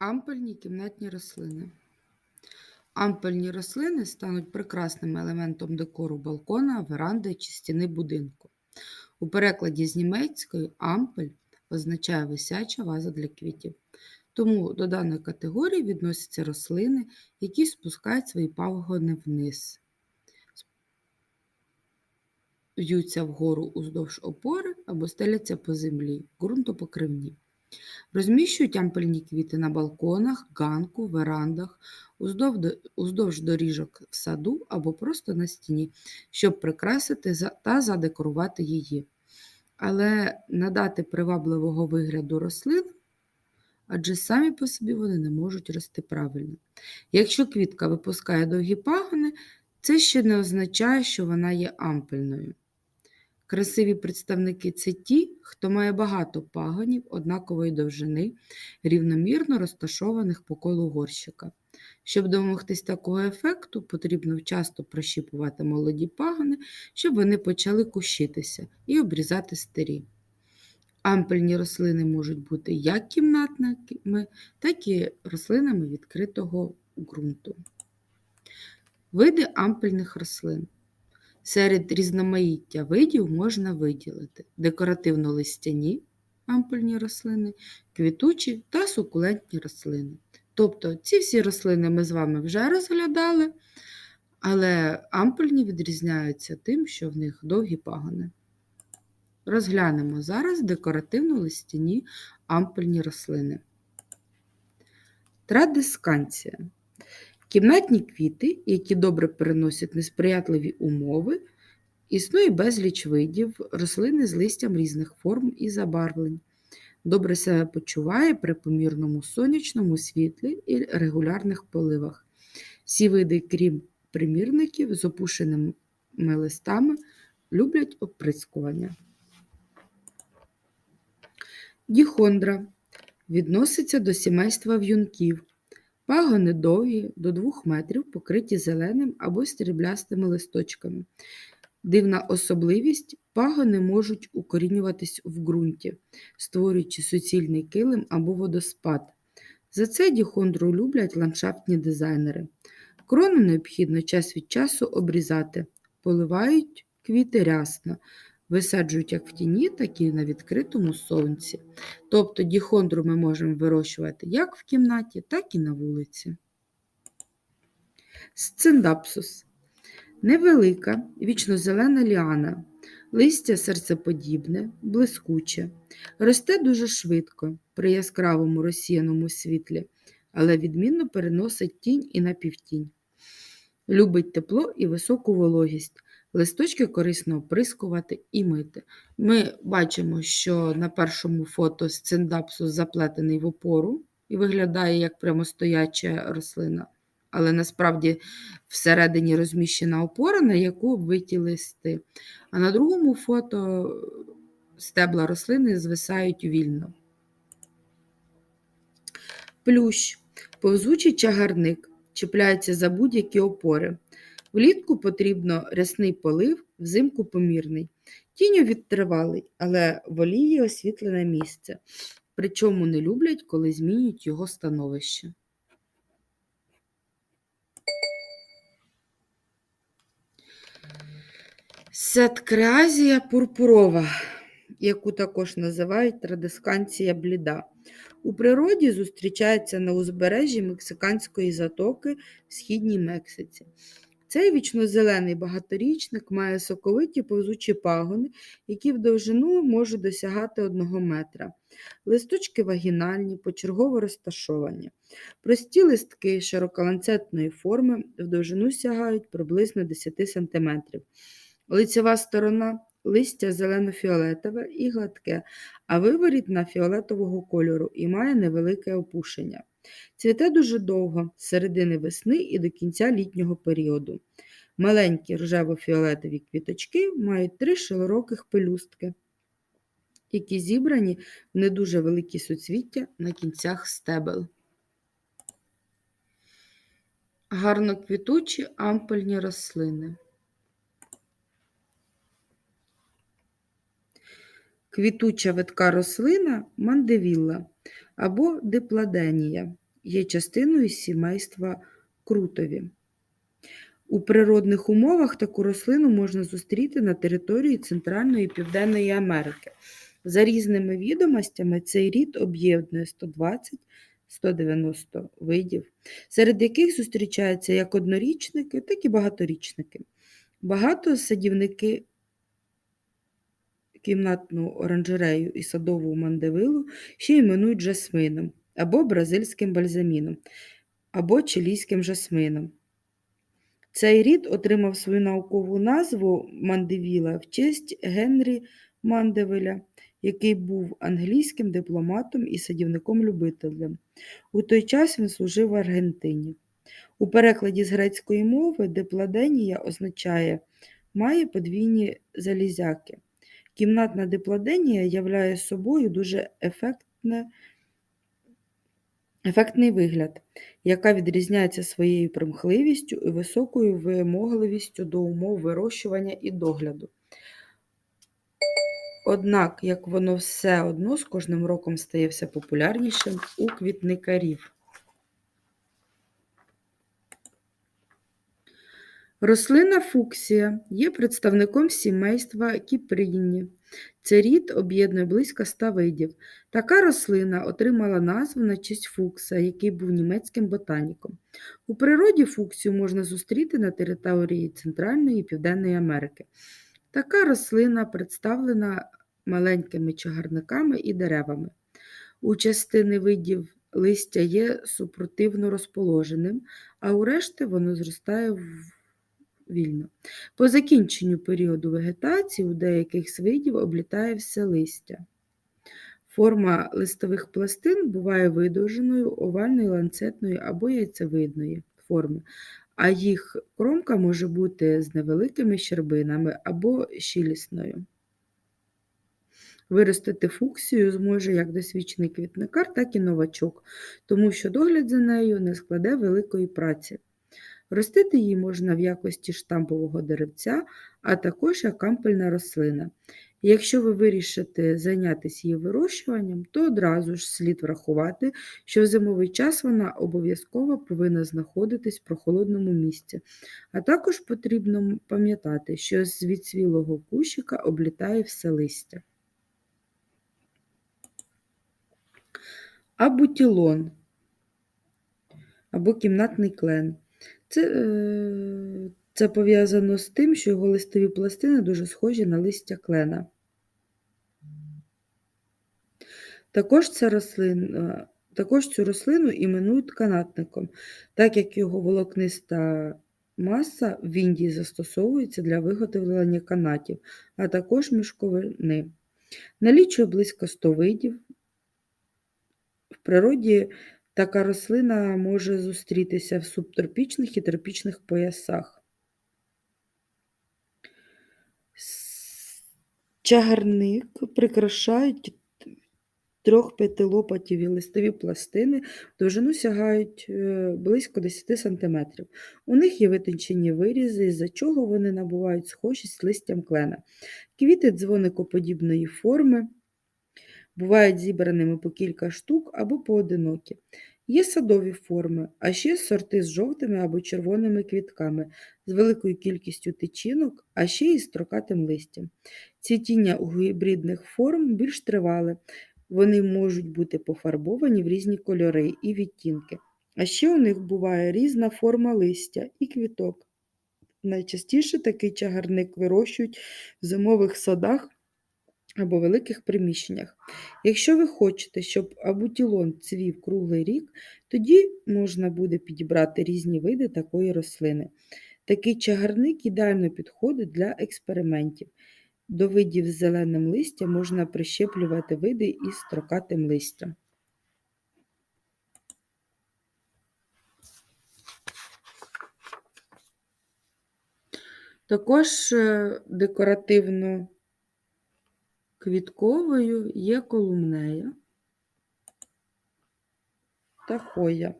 Ампельні кімнатні рослини. Ампельні рослини стануть прекрасним елементом декору балкона, веранди чи стіни будинку. У перекладі з німецької ампель означає висяча ваза для квітів. Тому до даної категорії відносяться рослини, які спускають свої пагони вниз, в'ються вгору уздовж опори або стеляться по землі, ґрунтопокривні. Розміщують ампельні квіти на балконах, ганку, верандах, уздовж, доріжок в саду або просто на стіні, щоб прикрасити та задекорувати її. Але надати привабливого вигляду рослин, адже самі по собі вони не можуть рости правильно. Якщо квітка випускає довгі пагони, це ще не означає, що вона є ампельною. Красиві представники це ті, хто має багато пагонів однакової довжини, рівномірно розташованих по колу горщика. Щоб домогтись такого ефекту, потрібно часто прощіпувати молоді пагони, щоб вони почали кущитися і обрізати старі. Ампельні рослини можуть бути як кімнатними, так і рослинами відкритого ґрунту. Види ампельних рослин. Серед різноманіття видів можна виділити декоративно-листяні ампельні рослини, квітучі та сукулентні рослини. Тобто ці всі рослини ми з вами вже розглядали, але ампельні відрізняються тим, що в них довгі пагони. Розглянемо зараз декоративно-листяні ампельні рослини. Традисканція. Кімнатні квіти, які добре переносять несприятливі умови, існує безліч видів рослини з листям різних форм і забарвлень. Добре себе почуває при помірному сонячному світлі і регулярних поливах. Всі види, крім примірників з опушеними листами, люблять оприскування. Діхондра відноситься до сімейства в'юнків. Пагони довгі до 2 метрів, покриті зеленим або стріблястими листочками. Дивна особливість пагони можуть укорінюватись в ґрунті, створюючи суцільний килим або водоспад. За це діхондру люблять ландшафтні дизайнери. Крону необхідно час від часу обрізати, поливають квіти рясно, висаджують як в тіні, так і на відкритому сонці. Тобто діхондру ми можемо вирощувати як в кімнаті, так і на вулиці. Сциндапсус. Невелика, вічнозелена ліана, листя серцеподібне, блискуче, росте дуже швидко при яскравому розсіяному світлі, але відмінно переносить тінь і напівтінь. Любить тепло і високу вологість. Листочки корисно оприскувати і мити. Ми бачимо, що на першому фото сциндапсус заплетений в опору і виглядає як прямостояча рослина, але насправді всередині розміщена опора, на яку обвиті листи. А на другому фото стебла рослини звисають вільно. Плющ повзучий чагарник, чіпляється за будь-які опори. Влітку потрібно рясний полив, взимку помірний. Тіньо відтривалий, але воліє освітлене місце, причому не люблять, коли змінюють його становище. Сеткреазія пурпурова, яку також називають традисканція бліда. У природі зустрічається на узбережжі Мексиканської затоки в східній Мексиці. Цей вічнозелений багаторічник має соковиті повзучі пагони, які в довжину можуть досягати 1 метра. Листочки вагінальні, почергово розташовані. Прості листки широколанцетної форми в довжину сягають приблизно 10 см. Лицева сторона листя зелено-фіолетове і гладке, а виворітна фіолетового кольору і має невелике опушення. Цвіте дуже довго, з середини весни і до кінця літнього періоду. Маленькі рожево-фіолетові квіточки мають три широких пелюстки, які зібрані в не дуже великі суцвіття на кінцях стебел. Гарноквітучі ампельні рослини. Квітуча видка рослина мандевілла або дипладенія. є частиною сімейства крутові. У природних умовах таку рослину можна зустріти на території Центральної і Південної Америки. За різними відомостями, цей рід об'єднує 120-190 видів, серед яких зустрічаються як однорічники, так і багаторічники. Багато садівники кімнатну оранжерею і садову мандевилу ще іменують жасмином або бразильським бальзаміном, або чилійським жасмином. Цей рід отримав свою наукову назву мандевіла в честь Генрі Мандевеля, який був англійським дипломатом і садівником-любителем. У той час він служив в Аргентині. У перекладі з грецької мови дипладенія означає має подвійні залізяки. Кімнатна дипладенія являє собою дуже ефектне, ефектний вигляд, яка відрізняється своєю примхливістю і високою вимогливістю до умов вирощування і догляду. Однак, як воно все одно з кожним роком стає все популярнішим у квітникарів. Рослина фуксія є представником сімейства кіпріні. Цей рід об'єднує близько 100 видів. Така рослина отримала назву на честь Фукса, який був німецьким ботаніком. У природі фуксію можна зустріти на території Центральної і Південної Америки. Така рослина представлена маленькими чагарниками і деревами. У частини видів листя є супротивно розположеним, а у решти воно зростає в вільно. По закінченню періоду вегетації у деяких видів облітає все листя. Форма листових пластин буває видовженою, овальною, ланцетною або яйцевидної форми, а їх кромка може бути з невеликими щербинами або щілісною. Виростити фуксію зможе як досвідчений квітникар, так і новачок, тому що догляд за нею не складе великої праці. Ростити її можна в якості штампового деревця, а також як ампельна рослина. Якщо ви вирішите зайнятися її вирощуванням, то одразу ж слід врахувати, що в зимовий час вона обов'язково повинна знаходитись в прохолодному місці. А також потрібно пам'ятати, що з відсвілого кущика облітає все листя. Абутілон або кімнатний клен. Це, е, це пов'язано з тим, що його листові пластини дуже схожі на листя клена. Також, ця рослина, також цю рослину іменують канатником, так як його волокниста маса в Індії застосовується для виготовлення канатів, а також мішковини. Налічує близько 100 видів. В природі така рослина може зустрітися в субтропічних і тропічних поясах. Чагарник прикрашають трьох-п'ятилопатіві листові пластини, довжину сягають е, близько 10 см. У них є витончені вирізи, із-за чого вони набувають схожість з листям клена. Квіти дзвоникоподібної форми бувають зібраними по кілька штук або поодинокі. Є садові форми, а ще сорти з жовтими або червоними квітками, з великою кількістю тичинок, а ще й строкатим листям. Цвітіння у гібридних форм більш тривале, вони можуть бути пофарбовані в різні кольори і відтінки. А ще у них буває різна форма листя і квіток. Найчастіше такий чагарник вирощують в зимових садах або великих приміщеннях. Якщо ви хочете, щоб абутілон цвів круглий рік, тоді можна буде підібрати різні види такої рослини. Такий чагарник ідеально підходить для експериментів. До видів з зеленим листям можна прищеплювати види із строкатим листям. Також е, декоративно квітковою є колумнея та хоя.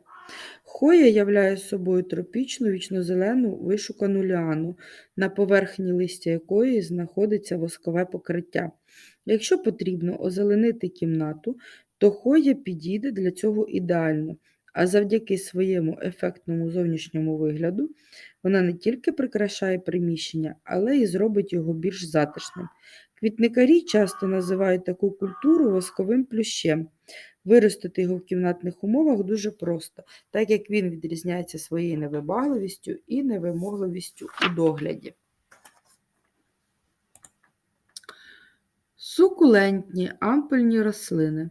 Хоя являє собою тропічну вічнозелену вишукану ліану, на поверхні листя якої знаходиться воскове покриття. Якщо потрібно озеленити кімнату, то хоя підійде для цього ідеально, А завдяки своєму ефектному зовнішньому вигляду вона не тільки прикрашає приміщення, але й зробить його більш затишним. Квітникарі часто називають таку культуру восковим плющем. Виростити його в кімнатних умовах дуже просто, так як він відрізняється своєю невибагливістю і невимогливістю у догляді. Сукулентні ампельні рослини.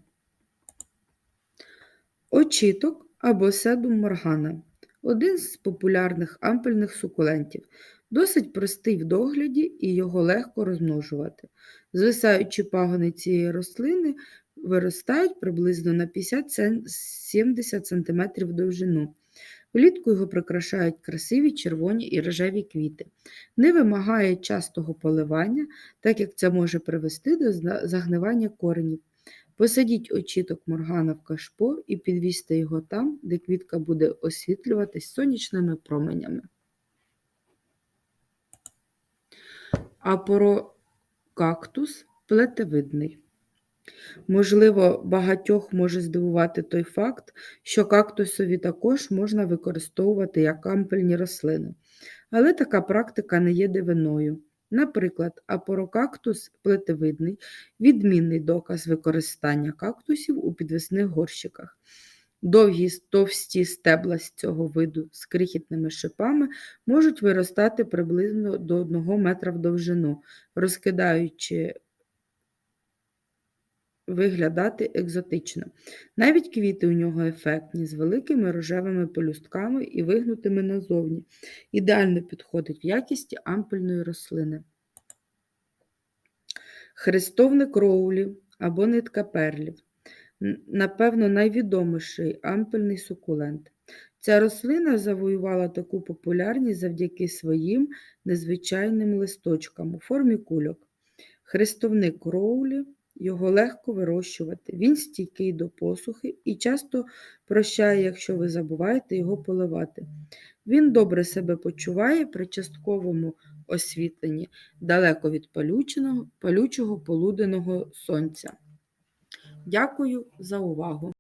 Очіток або седум моргана один з популярних ампельних сукулентів. Досить простий в догляді і його легко розмножувати. Звисаючі пагони цієї рослини виростають приблизно на 50-70 см довжину. Влітку його прикрашають красиві червоні і рожеві квіти. Не вимагає частого поливання, так як це може привести до загнивання коренів. Посадіть очіток моргана в кашпо і підвісьте його там, де квітка буде освітлюватись сонячними променями. Апорокактус плетевидний. Можливо, багатьох може здивувати той факт, що кактусові також можна використовувати як ампельні рослини. Але така практика не є дивиною. Наприклад, апорокактус плетевидний відмінний доказ використання кактусів у підвісних горщиках. Довгі товсті стебла з цього виду з крихітними шипами можуть виростати приблизно до 1 метра в довжину, розкидаючи виглядати екзотично. Навіть квіти у нього ефектні, з великими рожевими пелюстками і вигнутими назовні. Ідеально підходить в якісті ампельної рослини. Хрестовник роулі або нитка перлів. Напевно, найвідоміший ампельний сукулент. Ця рослина завоювала таку популярність завдяки своїм незвичайним листочкам у формі кульок. Хрестовник роулі його легко вирощувати, він стійкий до посухи і часто прощає, якщо ви забуваєте його поливати. Він добре себе почуває при частковому освітленні, далеко від палючого, полуденого сонця. Дякую за увагу!